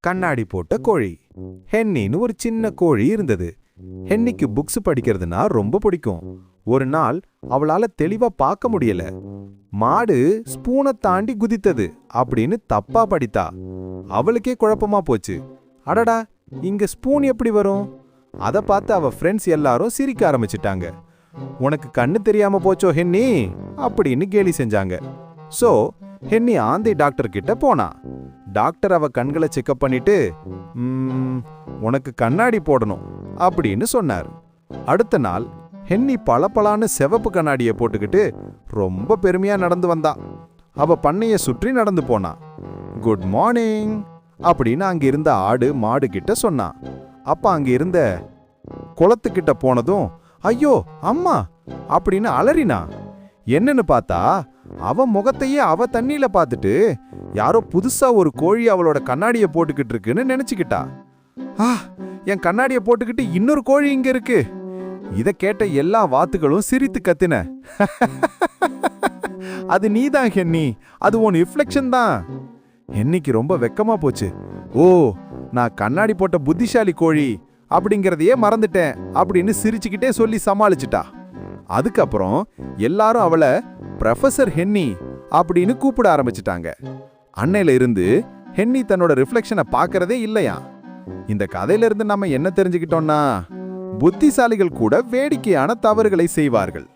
கண்ணாடி போட்ட கோழி. ஹென்னின்னு ஒரு சின்ன கோழி இருந்தது. ஹென்னிக்கு புக்ஸ் படிக்கிறதுனா ரொம்ப பிடிக்கும். ஒரு நாள் அவளால தெளிவா பார்க்க முடியல. மாடு ஸ்பூனை தாண்டி குதித்தது அப்படின்னு தப்பா படித்தா. அவளுக்கே குழப்பமா போச்சு. அடடா இங்க ஸ்பூன் எப்படி வரும்? அத பார்த்து அவ ஃப்ரெண்ட்ஸ் எல்லாரும் சிரிக்க ஆரம்பிச்சிட்டாங்க. உனக்கு கண்ணு தெரியாம போச்சோ ஹென்னி? அப்படின்னு கேலி செஞ்சாங்க. சோ ஹென்னி ஆந்தை டாக்டர் கிட்ட போனா. டாக்டர் அவ கண்களை செக்அப் பண்ணிட்டு உனக்கு கண்ணாடி போடணும் அப்படின்னு சொன்னார். அடுத்த நாள் ஹென்னி பளபளான்னு சிவப்பு கண்ணாடியை போட்டுக்கிட்டு ரொம்ப பெருமையா நடந்து வந்தா. அவ பண்ணைய சுற்றி நடந்து போனா. குட் மார்னிங் அப்படின்னு அங்க இருந்த ஆடு மாடு கிட்ட சொன்னான் அப்ப அங்க இருந்த குளத்துக்கிட்ட போனதும் ஐயோ அம்மா அப்படின்னு அலறினா. என்னன்னு பார்த்தா அவ முகத்தையே அவ தண்ணியில பார்த்துட்டு யாரோ புதுசா ஒரு கோழி அவளோட கண்ணாடியை போட்டுக்கிட்டு இருக்குன்னு நினைச்சுக்கிட்டா. ஆ என் கண்ணாடியை போட்டுக்கிட்டு இன்னொரு கோழி இங்க இருக்கு. இதை கேட்ட எல்லா வாத்துகளும் சிரித்து கத்தின. அது நீதான் ஹென்னி. அது உன் ரிஃப்ளெக்ஷன் தான். ஹென்னிக்கு ரொம்ப வெக்கமா போச்சு. ஓ நான் கண்ணாடி போட்ட புத்திசாலி கோழி அப்படிங்கிறதையே மறந்துட்டேன் அப்படின்னு சிரிச்சுக்கிட்டே சொல்லி சமாளிச்சிட்டா. அதுக்கப்புறம் எல்லாரும் அவளை ப்ரொஃபசர் ஹென்னி அப்படின்னு கூப்பிட ஆரம்பிச்சிட்டாங்க. அன்னையில இருந்து ஹென்னி தன்னோட ரிஃப்ளெக்ஷனை பார்க்கறதே இல்லையா? இந்த கதையில இருந்து நம்ம என்ன தெரிஞ்சுக்கிட்டோம்னா புத்திசாலிகள் கூட வேடிக்கையான தவறுகளை செய்வார்கள்.